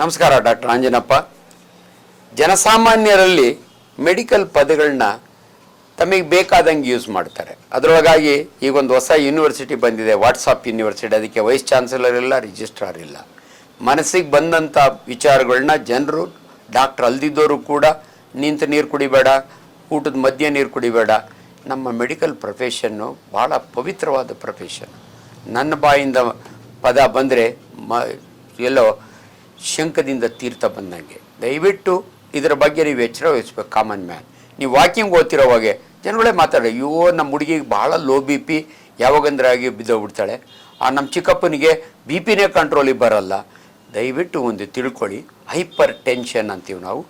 ನಮಸ್ಕಾರ, doctor Anjanappa. ಜನಸಾಮಾನ್ಯರಲ್ಲಿ medical ಪದಗಳನ್ನ ತಮಗೆ ಬೇಕಾದಂಗೆ ಯೂಸ್ ಮಾಡ್ತಾರೆ. ಅದರೊಳಗಾಗಿ ಈಗ ಒಂದು ಹೊಸ ಯೂನಿವರ್ಸಿಟಿ ಬಂದಿದೆ, ವಾಟ್ಸಾಪ್ ಯೂನಿವರ್ಸಿಟಿ. ಅದಕ್ಕೆ ವೈಸ್ ಚಾನ್ಸಲರ್ ಇಲ್ಲ, ರಿಜಿಸ್ಟ್ರಾರ್ ಇಲ್ಲ. ಮನಸ್ಸಿಗೆ ಬಂದಂಥ ವಿಚಾರಗಳನ್ನ ಜನರು, ಡಾಕ್ಟರ್ ಅಲ್ದಿದ್ದವರು ಕೂಡ ನಿಂತು ನೀರು ಕುಡಿಬೇಡ, ಊಟದ ಮಧ್ಯ ನೀರು ಕುಡಿಬೇಡ. ನಮ್ಮ ಮೆಡಿಕಲ್ ಪ್ರೊಫೆಷನ್ನು ಭಾಳ ಪವಿತ್ರವಾದ ಪ್ರೊಫೆಷನ್. ನನ್ನ ಬಾಯಿಂದ ಪದ ಬಂದರೆ ಮ ಎಲ್ಲೋ ಶಂಕದಿಂದ ತೀರ್ಥ ಬಂದಂಗೆ. ದಯವಿಟ್ಟು ಇದರ ಬಗ್ಗೆ ನೀವು ಎಚ್ಚರ ವಹಿಸ್ಬೇಕು ಕಾಮನ್ ಮ್ಯಾನ್ ನೀವು ವಾಕಿಂಗ್ ಓದ್ತಿರೋವಾಗೆ ಜನಗಳೇ ಮಾತಾಡಿ ಅಯ್ಯೋ, ನಮ್ಮ ಹುಡುಗಿಗೆ ಭಾಳ ಲೋ ಬಿ ಪಿ ಯಾವಾಗಂದ್ರೆ ಆಗಿ ಬಿದ್ದೋಗ್ಬಿಡ್ತಾಳೆ. ಆ ನಮ್ಮ ಚಿಕ್ಕಪ್ಪನಿಗೆ ಬಿ ಪಿನೇ ಕಂಟ್ರೋಲಿಗೆ ಬರಲ್ಲ. ದಯವಿಟ್ಟು ಒಂದು ತಿಳ್ಕೊಳ್ಳಿ ಹೈಪರ್ ಟೆನ್ಷನ್ ಅಂತೀವಿ ನಾವು.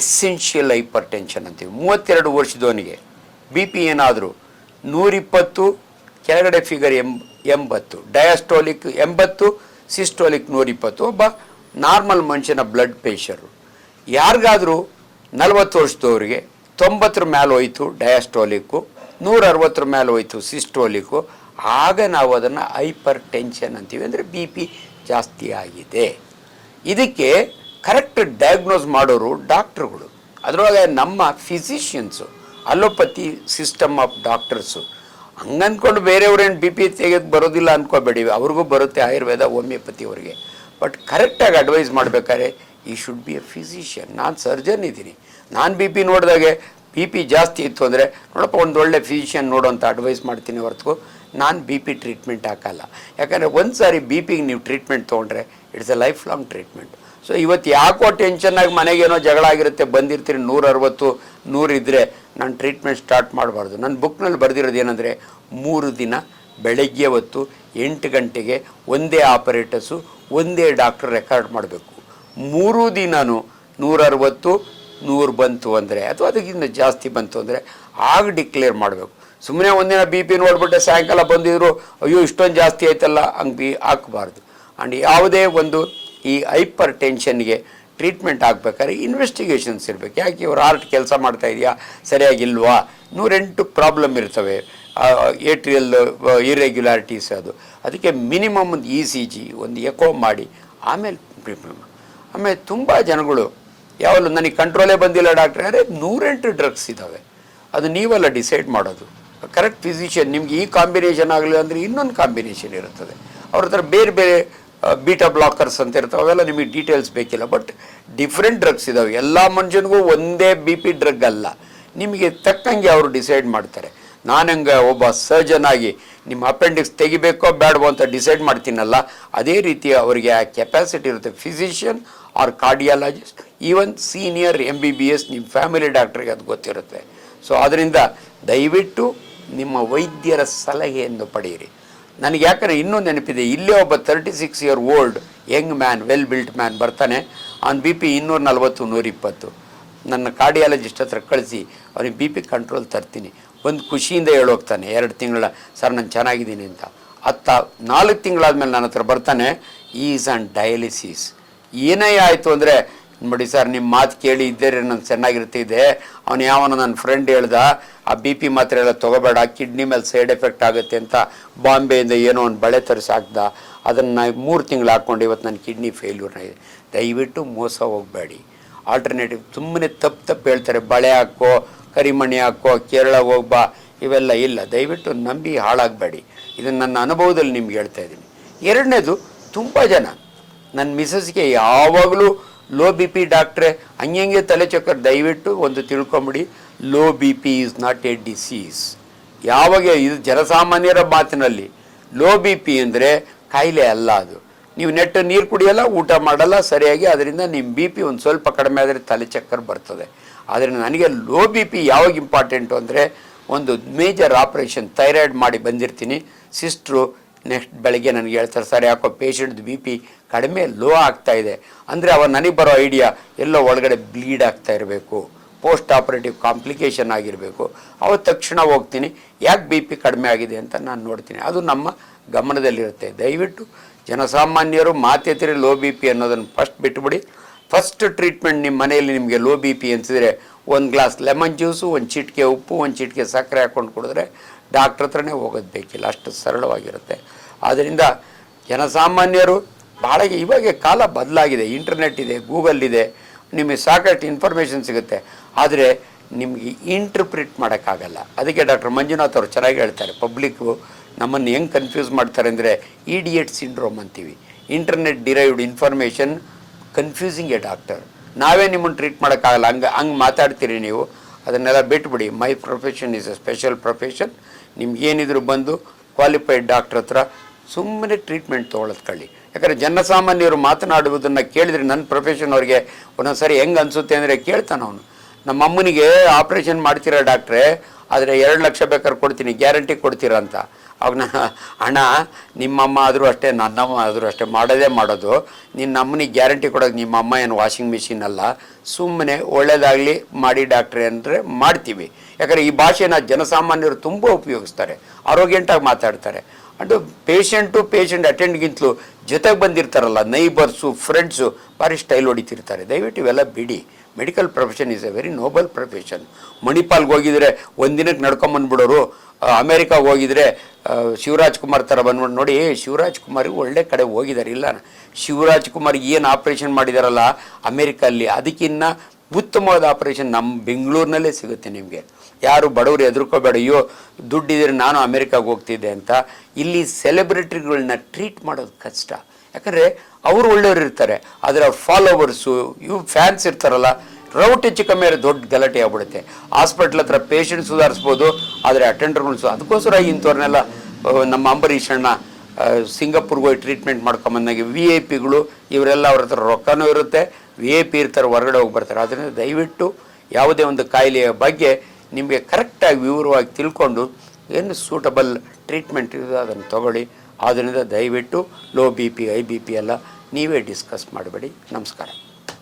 ಎಸೆನ್ಷಿಯಲ್ ಹೈಪರ್ ಟೆನ್ಷನ್ ಅಂತೀವಿ. ಮೂವತ್ತೆರಡು ವರ್ಷದವನಿಗೆ ಬಿ ಪಿ ಏನಾದರೂ ನೂರಿಪ್ಪತ್ತು, ಕೆಳಗಡೆ ಫಿಗರ್ ಎಂಬ, ಎಂಬತ್ತು ಡಯಾಸ್ಟೋಲಿಕ್ ಎಂಬತ್ತು ಸಿಸ್ಟೋಲಿಕ್ ನೂರಿಪ್ಪತ್ತು, ಒಬ್ಬ ನಾರ್ಮಲ್ ಮನುಷ್ಯನ ಬ್ಲಡ್ ಪ್ರೆಷರು ಯಾರಿಗಾದರೂ ನಲವತ್ತು ವರ್ಷದವರಿಗೆ ತೊಂಬತ್ತರ ಮೇಲೆ ಹೋಯಿತು ಡಯಾಸ್ಟೋಲಿಕ್ಕು ನೂರ ಅರವತ್ತರ ಮೇಲೆ ಹೋಯಿತು ಸಿಸ್ಟೋಲಿಕ್ಕು ಆಗ ನಾವು ಅದನ್ನು ಹೈಪರ್ ಟೆನ್ಷನ್ ಅಂತೀವಿ ಅಂದರೆ ಬಿ ಪಿ ಜಾಸ್ತಿ ಆಗಿದೆ. ಇದಕ್ಕೆ ಕರೆಕ್ಟ್ ಡಯಾಗ್ನೋಸ್ ಮಾಡೋರು ಡಾಕ್ಟ್ರುಗಳು ಅದರೊಳಗೆ ನಮ್ಮ physicians allopathy system of doctors ಹಂಗಂದ್ಕೊಂಡು ಬೇರೆಯವ್ರೇನು ಬಿ ಪಿ ತೆಗೆದು ಬರೋದಿಲ್ಲ ಅನ್ಕೋಬೇಡಿ. ಅವ್ರಿಗೂ ಬರುತ್ತೆ ಆಯುರ್ವೇದ ಹೋಮಿಯೋಪತಿ ಅವರಿಗೆ. ಬಟ್ ಕರೆಕ್ಟಾಗಿ ಅಡ್ವೈಸ್ ಮಾಡಬೇಕಾದ್ರೆ ಈ ಶುಡ್ ಬಿ ಎ ಫಿಸಿಷಿಯನ್ ನಾನು ಸರ್ಜನ್ ಇದ್ದೀನಿ. ನಾನು ಬಿ ಪಿ ನೋಡಿದಾಗೆ ಬಿ ಪಿ ಜಾಸ್ತಿ ಇತ್ತು ಅಂದರೆ, ನೋಡಪ್ಪ, ಒಂದು ಒಳ್ಳೆ ಫಿಸಿಷಿಯನ್ ನೋಡು ಅಂತ ಅಡ್ವೈಸ್ ಮಾಡ್ತೀನಿ ಹೊರತು ನಾನು ಬಿ ಪಿ ಟ್ರೀಟ್ಮೆಂಟ್ ಹಾಕಲ್ಲ. ಯಾಕಂದರೆ ಒಂದು ಸಾರಿ ಬಿ ಪಿಗೆ ನೀವು ಟ್ರೀಟ್ಮೆಂಟ್ ತೊಗೊಂಡ್ರೆ it's a life long treatment so ಇವತ್ತು ಯಾಕೋ ಟೆನ್ಷನ್ನಾಗಿ ಮನೆಗೇನೋ ಜಗಳ ಆಗಿರುತ್ತೆ, ಬಂದಿರ್ತೀರಿ ನೂರ ಅರವತ್ತು ನೂರಿದ್ದರೆ ನಾನು ಟ್ರೀಟ್ಮೆಂಟ್ ಸ್ಟಾರ್ಟ್ ಮಾಡಬಾರ್ದು. ನನ್ನ ಬುಕ್ನಲ್ಲಿ ಬರೆದಿರೋದು ಏನಂದರೆ, ಮೂರು ದಿನ ಬೆಳಗ್ಗೆ ಹೊತ್ತು ಎಂಟು ಗಂಟೆಗೆ ಒಂದೇ ಆಪರೇಟರ್ಸು ಒಂದೇ ಡಾಕ್ಟರ್ ರೆಕಾರ್ಡ್ ಮಾಡಬೇಕು. ಮೂರು ದಿನವೂ ನೂರ ಅರವತ್ತು ನೂರು ಬಂತು ಅಂದರೆ, ಅಥವಾ ಅದಕ್ಕಿಂತ ಜಾಸ್ತಿ ಬಂತು ಅಂದರೆ, ಆಗ ಡಿಕ್ಲೇರ್ ಮಾಡಬೇಕು. ಸುಮ್ಮನೆ ಒಂದಿನ ಬಿ ಪಿ ನೋಡ್ಬಿಟ್ಟೆ ಸಾಯಂಕಾಲ ಬಂದಿದ್ರು, ಅಯ್ಯೋ, ಇಷ್ಟೊಂದು ಜಾಸ್ತಿ ಆಯ್ತಲ್ಲ, ಹಂಗೆ ಬಿ ಹಾಕಬಾರ್ದು. ಆ್ಯಂಡ್ ಯಾವುದೇ ಒಂದು ಈ ಹೈಪರ್ ಟೆನ್ಷನ್ಗೆ ಟ್ರೀಟ್ಮೆಂಟ್ ಆಗಬೇಕಾದ್ರೆ ಇನ್ವೆಸ್ಟಿಗೇಷನ್ಸ್ ಇರಬೇಕು. ಯಾಕೆ, ಇವ್ರು ಆರ್ಟ್ ಕೆಲಸ ಮಾಡ್ತಾ ಇದೆಯಾ? ಸರಿಯಾಗಿಲ್ವಾ? ನೂರೆಂಟು ಪ್ರಾಬ್ಲಮ್ ಇರ್ತವೆ. ಏಟ್ರಿಯಲ್ ಇರೆಗ್ಯುಲಾರಿಟೀಸ್ ಅದು. ಅದಕ್ಕೆ ಮಿನಿಮಮ್ ಒಂದು ಇ ಸಿ ಜಿ ಒಂದು ಎಕೋ ಮಾಡಿ, ಆಮೇಲೆ ಆಮೇಲೆ ತುಂಬ ಜನಗಳು ಯಾವಲ್ಲೂ ನನಗೆ ಕಂಟ್ರೋಲೇ ಬಂದಿಲ್ಲ ಡಾಕ್ಟ್ರೆ ಅರೆ ನೂರೆಂಟು ಡ್ರಗ್ಸ್ ಇದ್ದಾವೆ ಅದು ನೀವೆಲ್ಲ ಡಿಸೈಡ್ ಮಾಡೋದು. ಕರೆಕ್ಟ್ ಫಿಸಿಷಿಯನ್ ನಿಮ್ಗೆ ಈ ಕಾಂಬಿನೇಷನ್ ಆಗಲಿಲ್ಲ ಅಂದರೆ ಇನ್ನೊಂದು ಕಾಂಬಿನೇಷನ್ ಇರುತ್ತದೆ. ಅವ್ರ ಹತ್ರ ಬೇರೆ ಬೇರೆ ಬೀಟಾ ಬ್ಲಾಕರ್ಸ್ ಅಂತ ಇರ್ತವೆ, ಅವೆಲ್ಲ ನಿಮಗೆ ಡೀಟೇಲ್ಸ್ ಬೇಕಿಲ್ಲ. ಬಟ್ ಡಿಫ್ರೆಂಟ್ ಡ್ರಗ್ಸ್ ಇದ್ದಾವೆ ಎಲ್ಲ ಮನುಷ್ಯನಿಗೂ ಒಂದೇ ಬಿ ಪಿ ಡ್ರಗ್ ಅಲ್ಲ. ನಿಮಗೆ ತಕ್ಕಂಗೆ ಅವರು ಡಿಸೈಡ್ ಮಾಡ್ತಾರೆ. ನಾನಂಗೆ ಒಬ್ಬ ಸರ್ಜನ್ ಆಗಿ ನಿಮ್ಮ ಅಪೆಂಡಿಕ್ಸ್ ತೆಗಿಬೇಕೋ ಬೇಡವೋ ಅಂತ ಡಿಸೈಡ್ ಮಾಡ್ತೀನಲ್ಲ, ಅದೇ ರೀತಿ ಅವರಿಗೆ ಆ ಕೆಪಾಸಿಟಿ ಇರುತ್ತೆ. Physician or cardiologist even senior M B B S ನಿಮ್ಮ ಫ್ಯಾಮಿಲಿ ಡಾಕ್ಟ್ರಿಗೆ ಅದು ಗೊತ್ತಿರುತ್ತೆ. ಸೊ ಅದರಿಂದ ದಯವಿಟ್ಟು ನಿಮ್ಮ ವೈದ್ಯರ ಸಲಹೆಯನ್ನು ಪಡೆಯಿರಿ. ನನಗೆ ಯಾಕಂದರೆ ಇನ್ನೂ ನೆನಪಿದೆ, ಇಲ್ಲೇ ಒಬ್ಬ thirty six year old young man well built man ಬರ್ತಾನೆ, ಅವ್ನ ಬಿ ಪಿ ಇನ್ನೂರ ನಲ್ವತ್ತು ನೂರಿಪ್ಪತ್ತು. ನನ್ನ ಕಾರ್ಡಿಯಾಲಜಿಸ್ಟ್ ಹತ್ರ ಕಳಿಸಿ, ಅವ್ನಿಗೆ ಬಿ ಪಿ ಕಂಟ್ರೋಲ್ ತರ್ತೀನಿ. ಒಂದು ಖುಷಿಯಿಂದ ಹೇಳೋಗ್ತಾನೆ, ಎರಡು ತಿಂಗಳ, ಸರ್, ನಾನು ಚೆನ್ನಾಗಿದ್ದೀನಿ ಅಂತ. ಹತ್ತ, ನಾಲ್ಕು ತಿಂಗಳಾದ್ಮೇಲೆ ನನ್ನ ಹತ್ರ ಬರ್ತಾನೆ, ಈಸ್ ಆನ್ ಡಯಾಲಿಸಿಸ್. ಏನೇ ಆಯಿತು ಅಂದರೆ, ನೋಡಿ ಸರ್ ನಿಮ್ಮ ಮಾತು ಕೇಳಿ ಇದ್ದರೆ ನಾನು ಚೆನ್ನಾಗಿರ್ತಿದ್ದೆ ಅವನು ಯಾವನ ನನ್ನ ಫ್ರೆಂಡ್ ಹೇಳ್ದ, ಆ ಬಿ ಪಿ ಮಾತ್ರೆ ಎಲ್ಲ ತೊಗೋಬೇಡ, ಕಿಡ್ನಿ ಮೇಲೆ ಸೈಡ್ ಎಫೆಕ್ಟ್ ಆಗುತ್ತೆ ಅಂತ ಬಾಂಬೆಯಿಂದ ಏನೋ ಒಂದು ಬಳೆ ತರಿಸಿ ಹಾಕ್ದ. ಅದನ್ನು ಮೂರು ತಿಂಗಳು ಹಾಕ್ಕೊಂಡು ಇವತ್ತು ನನ್ನ ಕಿಡ್ನಿ ಫೇಲ್ಯೂರ್ನ ಇದೆ. ದಯವಿಟ್ಟು ಮೋಸ ಹೋಗಬೇಡಿ. ಆಲ್ಟರ್ನೇಟಿವ್ ತುಂಬನೇ ತಪ್ಪು ತಪ್ಪು ಹೇಳ್ತಾರೆ, ಬಳೆ ಹಾಕೋ ಕರಿಮಣಿ ಹಾಕೋ, ಕೇರಳ ಹೋಗ್ಬಾ ಇವೆಲ್ಲ ಇಲ್ಲ. ದಯವಿಟ್ಟು ನಂಬಿ ಹಾಳಾಗಬೇಡಿ. ಇದನ್ನು ನನ್ನ ಅನುಭವದಲ್ಲಿ ನಿಮ್ಗೆ ಹೇಳ್ತಾ ಇದ್ದೀನಿ. ಎರಡನೇದು, ತುಂಬ ಜನ ನನ್ನ ಮಿಸಸ್ಗೆ ಯಾವಾಗಲೂ ಲೋ ಬಿ ಪಿ ಡಾಕ್ಟ್ರೆ ಹಂಗೆ ತಲೆ ಚಕ್ಕರ್ ದಯವಿಟ್ಟು ಒಂದು ತಿಳ್ಕೊಂಬಿಡಿ low B P is not a disease ಯಾವಾಗ ಇದು ಜನಸಾಮಾನ್ಯರ ಮಾತಿನಲ್ಲಿ ಲೋ ಬಿ ಪಿ ಅಂದರೆ ಕಾಯಿಲೆ ಅಲ್ಲ ಅದು. ನೀವು ನೆಟ್ಟು ನೀರು ಕುಡಿಯಲ್ಲ, ಊಟ ಮಾಡಲ್ಲ, ಸರಿಯಾಗಿ, ಅದರಿಂದ ನಿಮ್ಮ ಬಿ ಪಿ ಒಂದು ಸ್ವಲ್ಪ ಕಡಿಮೆ ಆದರೆ ತಲೆ ಚಕ್ಕರ್ ಬರ್ತದೆ. ಆದರೆ ನನಗೆ ಲೋ ಬಿ ಪಿ ಯಾವಾಗ ಇಂಪಾರ್ಟೆಂಟು ಅಂದರೆ ಒಂದು ಮೇಜರ್ ಆಪ್ರೇಷನ್ ಥೈರಾಯ್ಡ್ ಮಾಡಿ ಬಂದಿರ್ತೀನಿ. ಸಿಸ್ಟ್ರು ನೆಕ್ಸ್ಟ್ ಬೆಳಗ್ಗೆ ನನಗೆ ಹೇಳ್ತಾರೆ, ಸರ್, ಯಾಕೋ ಪೇಷಂಟ್ದು ಬಿ ಪಿ ಕಡಿಮೆ ಲೋ ಆಗ್ತಾ ಇದೆ. ಅಂದರೆ ಅವ ನನಗೆ ಬರೋ ಐಡಿಯಾ ಎಲ್ಲೋ ಒಳಗಡೆ ಬ್ಲೀಡ್ ಆಗ್ತಾ ಇರಬೇಕು. ಪೋಸ್ಟ್ ಆಪರೇಟಿವ್ ಕಾಂಪ್ಲಿಕೇಶನ್ ಆಗಿರಬೇಕು. ಅವತ್ತು ತಕ್ಷಣ ಹೋಗ್ತೀನಿ, ಯಾಕೆ ಬಿ ಪಿ ಕಡಿಮೆ ಆಗಿದೆ ಅಂತ ನಾನು ನೋಡ್ತೀನಿ. ಅದು ನಮ್ಮ ಗಮನದಲ್ಲಿರುತ್ತೆ. ದಯವಿಟ್ಟು ಜನಸಾಮಾನ್ಯರು ಮಾತೆತ್ತಿರಿ ಲೋ ಬಿ ಪಿ ಅನ್ನೋದನ್ನು ಫಸ್ಟ್ ಬಿಟ್ಬಿಡಿ. ಫಸ್ಟ್ ಟ್ರೀಟ್ಮೆಂಟ್ ನಿಮ್ಮ ಮನೆಯಲ್ಲಿ ನಿಮಗೆ ಲೋ ಬಿ ಪಿ ಅನಿಸಿದರೆ ಒಂದು ಗ್ಲಾಸ್ ಲೆಮನ್ ಜ್ಯೂಸು ಒಂದು ಚಿಟಿಕೆ ಉಪ್ಪು, ಒಂದು ಚಿಟಿಕೆ ಸಕ್ಕರೆ ಹಾಕ್ಕೊಂಡು ಕುಡಿದ್ರೆ ಡಾಕ್ಟ್ರ್ ಹತ್ರನೇ ಹೋಗೋದು ಬೇಕಿಲ್ಲ. ಅಷ್ಟು ಸರಳವಾಗಿರುತ್ತೆ. ಆದ್ದರಿಂದ ಜನಸಾಮಾನ್ಯರು ಭಾಳ ಇವಾಗ ಕಾಲ ಬದಲಾಗಿದೆ. ಇಂಟರ್ನೆಟ್ ಇದೆ ಗೂಗಲ್ ಇದೆ, ನಿಮಗೆ ಸಾಕಷ್ಟು ಇನ್ಫಾರ್ಮೇಷನ್ ಸಿಗುತ್ತೆ. ಆದರೆ ನಿಮಗೆ ಇಂಟರ್ಪ್ರಿಟ್ ಮಾಡೋಕ್ಕಾಗಲ್ಲ. ಅದಕ್ಕೆ ಡಾಕ್ಟರ್ ಮಂಜುನಾಥ್ ಅವರು ಚೆನ್ನಾಗಿ ಹೇಳ್ತಾರೆ. ಪಬ್ಲಿಕ್ಕು ನಮ್ಮನ್ನು ಹೆಂಗೆ ಕನ್ಫ್ಯೂಸ್ ಮಾಡ್ತಾರೆ ಅಂದರೆ ಇಡಿಯಟ್ ಸಿಂಡ್ರೋಮ್ ಅಂತೀವಿ. Internet derived information confusing a doctor ನಾವೇ ನಿಮ್ಮನ್ನು ಟ್ರೀಟ್ ಮಾಡೋಕ್ಕಾಗಲ್ಲ. ಹಂಗೆ ಹಂಗೆ ಮಾತಾಡ್ತೀರಿ ನೀವು. ಅದನ್ನೆಲ್ಲ ಬಿಟ್ಬಿಡಿ. My profession is a special profession ನಿಮ್ಗೇನಿದ್ರು ಬಂದು ಕ್ವಾಲಿಫೈಡ್ ಡಾಕ್ಟ್ರ್ ಹತ್ರ ಸುಮ್ಮನೆ ಟ್ರೀಟ್ಮೆಂಟ್ ತೊಗೊಳತ್ಕೊಳ್ಳಿ ಯಾಕಂದರೆ ಜನಸಾಮಾನ್ಯರು ಮಾತನಾಡುವುದನ್ನು ಕೇಳಿದರೆ ನನ್ನ ಪ್ರೊಫೆಷನ್ ಅವ್ರಿಗೆ ಒಂದೊಂದು ಸರಿ ಹೆಂಗೆ ಅನಿಸುತ್ತೆ ಅಂದರೆ ಕೇಳ್ತಾನೆ ಅವನು. ನಮ್ಮ ಅಮ್ಮನಿಗೆ ಆಪ್ರೇಷನ್ ಮಾಡ್ತೀರಾ ಡಾಕ್ಟ್ರೇ ಆದರೆ ಎರಡು ಲಕ್ಷ ಬೇಕಾದ್ರೆ ಕೊಡ್ತೀನಿ ಗ್ಯಾರಂಟಿ ಕೊಡ್ತೀರಾ ಅಂತ. ಅವಾಗ ಹಣ ನಿಮ್ಮಮ್ಮ ಆದರೂ ಅಷ್ಟೇ, ನನ್ನಮ್ಮ ಆದರೂ ಅಷ್ಟೇ, ಮಾಡೋದೇ ಮಾಡೋದು. ನಿನ್ನ ಅಮ್ಮನಿಗೆ ಗ್ಯಾರಂಟಿ ಕೊಡೋದು ನಿಮ್ಮಮ್ಮ ಏನು ವಾಷಿಂಗ್ ಮಿಷಿನ್ ಅಲ್ಲ, ಸುಮ್ಮನೆ ಒಳ್ಳೆಯದಾಗಲಿ ಮಾಡಿ ಡಾಕ್ಟ್ರೆ ಅಂದರೆ ಮಾಡ್ತೀವಿ. ಯಾಕಂದರೆ ಈ ಭಾಷೆನ ಜನಸಾಮಾನ್ಯರು ತುಂಬ ಉಪಯೋಗಿಸ್ತಾರೆ. ಆರೋಗ್ಯಂಟಾಗಿ ಮಾತಾಡ್ತಾರೆ. ಅಂಡು ಪೇಷಂಟು ಪೇಷಂಟ್ ಅಟೆಂಡ್ಗಿಂತಲೂ ಜೊತೆಗೆ ಬಂದಿರ್ತಾರಲ್ಲ ನೈಬರ್ಸು ಫ್ರೆಂಡ್ಸು ಭಾರಿ ಸ್ಟೈಲ್ ಹೊಡಿತಿರ್ತಾರೆ. ದಯವಿಟ್ಟು ಇವೆಲ್ಲ ಬಿಡಿ. Medical profession is a very noble profession ಮಣಿಪಾಲ್ಗೆ ಹೋಗಿದ್ರೆ ಒಂದಿನಕ್ಕೆ ನಡ್ಕೊಂಬಂದ್ಬಿಡೋರು ಅಮೇರಿಕಾಗೆ ಹೋಗಿದ್ರೆ ಶಿವರಾಜ್ ಕುಮಾರ್ ಥರ ಬಂದ್ಬಿಟ್ಟು ನೋಡಿ ಶಿವರಾಜ್ ಕುಮಾರ್ ಒಳ್ಳೆ ಕಡೆ ಹೋಗಿದ್ದಾರೆ. ಇಲ್ಲ, ಶಿವರಾಜ್ ಕುಮಾರ್ಗೆ ಏನು ಆಪ್ರೇಷನ್ ಮಾಡಿದಾರಲ್ಲ ಅಮೇರಿಕಲ್ಲಿ, ಅದಕ್ಕಿನ್ನ ಉತ್ತಮವಾದ ಆಪರೇಷನ್ ನಮ್ಮ ಬೆಂಗಳೂರಿನಲ್ಲೇ ಸಿಗುತ್ತೆ ನಿಮಗೆ. ಯಾರು ಬಡವರು ಎದುರ್ಕೋಬೇಡ ಅಯ್ಯೋ ದುಡ್ಡಿದ್ರೆ ನಾನು ಅಮೆರಿಕಾಗೆ ಹೋಗ್ತಿದ್ದೆ ಅಂತ, ಇಲ್ಲಿ ಸೆಲೆಬ್ರಿಟಿಗಳನ್ನ ಟ್ರೀಟ್ ಮಾಡೋದು ಕಷ್ಟ. ಯಾಕಂದರೆ ಅವರು ಒಳ್ಳೆಯವರು ಇರ್ತಾರೆ, ಆದರೆ ಅವ್ರ ಫಾಲೋವರ್ಸು ಇವು ಫ್ಯಾನ್ಸ್ ಇರ್ತಾರಲ್ಲ ರೌಟ್ ಹೆಚ್ಚು ಕಮ್ಮಿ ಆದರೆ ದೊಡ್ಡ ಗಲಾಟೆ ಆಗ್ಬಿಡುತ್ತೆ. ಹಾಸ್ಪಿಟ್ಲ್ ಹತ್ರ ಪೇಷಂಟ್ ಸುಧಾರಿಸ್ಬೋದು, ಆದರೆ ಅಟೆಂಡರ್ಗಳು ಸು ಅದಕ್ಕೋಸ್ಕರ ಇಂಥವ್ರನ್ನೆಲ್ಲ ನಮ್ಮ ಅಂಬರೀಷ್ ಅಣ್ಣ ಸಿಂಗಾಪುರ್ಗೆ ಹೋಗಿ ಟ್ರೀಟ್ಮೆಂಟ್ ಮಾಡ್ಕೊಂಬಂದಾಗೆ ವಿ ಐ ಪಿಗಳು ಇವರೆಲ್ಲ ಅವ್ರ ಹತ್ರ ರೊಕ್ಕನೂ ಇರುತ್ತೆ. ವಿ ಐ ಪಿ ಇರ್ತಾರೆ, ಹೊರಗಡೆ ಹೋಗಿ ಬರ್ತಾರೆ. ಅದರಿಂದ ದಯವಿಟ್ಟು ಯಾವುದೇ ಒಂದು ಕಾಯಿಲೆಯ ಬಗ್ಗೆ ನಿಮಗೆ ಕರೆಕ್ಟಾಗಿ ವಿವರವಾಗಿ ತಿಳ್ಕೊಂಡು ಏನು ಸೂಟಬಲ್ ಟ್ರೀಟ್ಮೆಂಟ್ ಇದೆ ಅದನ್ನು ತಗೊಳ್ಳಿ. ಆದ್ದರಿಂದ ದಯವಿಟ್ಟು low B P high B P ಎಲ್ಲ ನೀವೇ ಡಿಸ್ಕಸ್ ಮಾಡಬೇಡಿ. ನಮಸ್ಕಾರ.